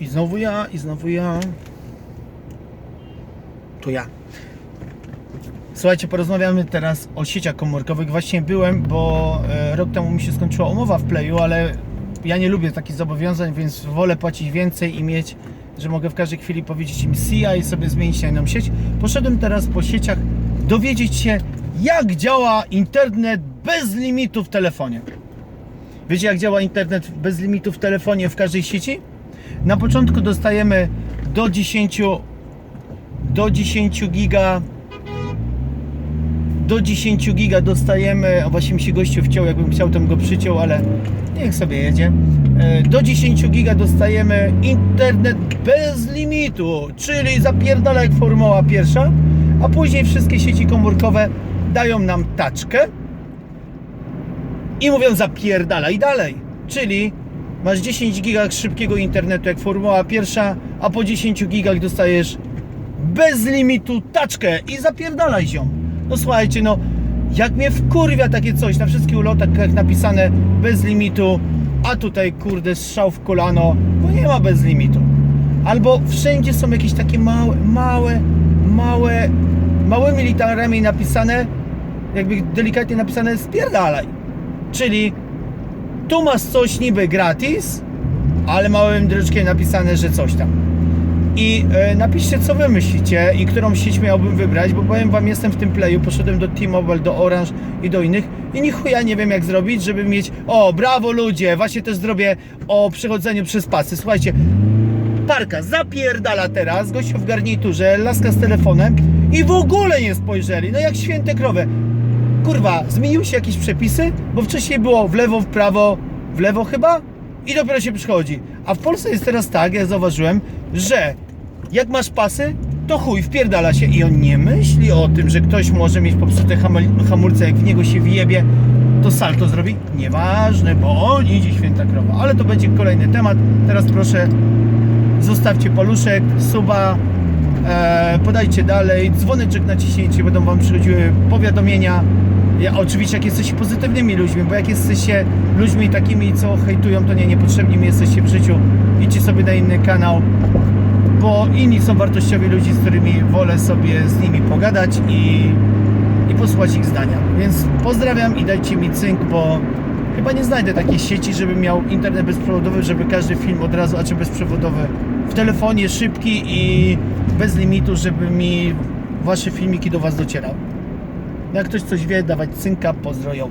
I znowu ja, i znowu ja. To ja. Słuchajcie, porozmawiamy teraz o sieciach komórkowych. Właśnie byłem, bo e, rok temu mi się skończyła umowa w Playu, ale ja nie lubię takich zobowiązań, więc wolę płacić więcej i mieć, że mogę w każdej chwili powiedzieć im SIA i sobie zmienić na inną sieć. Poszedłem teraz po sieciach dowiedzieć się, jak działa internet bez limitu w telefonie. Wiecie, jak działa internet bez limitu w telefonie w każdej sieci? Na początku dostajemy do 10 do 10 giga do 10 giga dostajemy, a właśnie mi się gościu wciął, jakbym chciał, bym go przyciął, ale niech sobie jedzie. E, Do 10 giga dostajemy internet bez limitu, czyli zapierdala jak formuła pierwsza, a później wszystkie sieci komórkowe dają nam taczkę i mówią zapierdala i dalej. Czyli masz 10 giga szybkiego internetu jak formuła pierwsza, a po 10 gigach dostajesz bez limitu taczkę i zapierdalaj się. No słuchajcie, no jak mnie wkurwia takie coś na wszystkich ulotach jak napisane bez limitu, a tutaj kurde strzał w kolano, bo nie ma bez limitu. Albo wszędzie są jakieś takie małe, małe, małe, małymi literami napisane, jakby delikatnie napisane spierdalaj. Czyli tu masz coś niby gratis, ale małym dryczkiem napisane, że coś tam. I e, napiszcie, co wy myślicie i którą sieć miałbym wybrać, bo powiem wam, jestem w tym playu, poszedłem do T-Mobile, do Orange i do innych i ni chuja nie wiem jak zrobić, żeby mieć, o brawo ludzie, właśnie też zrobię o przechodzeniu przez pasy. Słuchajcie, parka zapierdala teraz, gościu w garniturze, laska z telefonem i w ogóle nie spojrzeli, no jak święte krowy. Kurwa, zmieniły się jakieś przepisy, bo wcześniej było w lewo, w prawo, w lewo chyba i dopiero się przychodzi. A w Polsce jest teraz tak, ja zauważyłem, że jak masz pasy, to chuj, wpierdala się i on nie myśli o tym, że ktoś może mieć popsute hamul- hamulce, jak w niego się wjebie, to salto zrobi. Nieważne, bo on idzie święta krowa. Ale to będzie kolejny temat. Teraz proszę zostawcie paluszek, suba, e, podajcie dalej, dzwoneczek naciśnijcie, będą Wam przychodziły powiadomienia. Ja, oczywiście jak jesteście pozytywnymi ludźmi, bo jak jesteście ludźmi takimi, co hejtują, to nie, niepotrzebni mi jesteście w życiu, idźcie sobie na inny kanał, bo inni są wartościowi ludzi, z którymi wolę sobie z nimi pogadać i, i posłuchać ich zdania. Więc pozdrawiam i dajcie mi cynk, bo chyba nie znajdę takiej sieci, żeby miał internet bezprzewodowy, żeby każdy film od razu, a czy bezprzewodowy w telefonie, szybki i bez limitu, żeby mi wasze filmiki do was docierały. Jak ktoś coś wie, dawać cynka, pozdroją.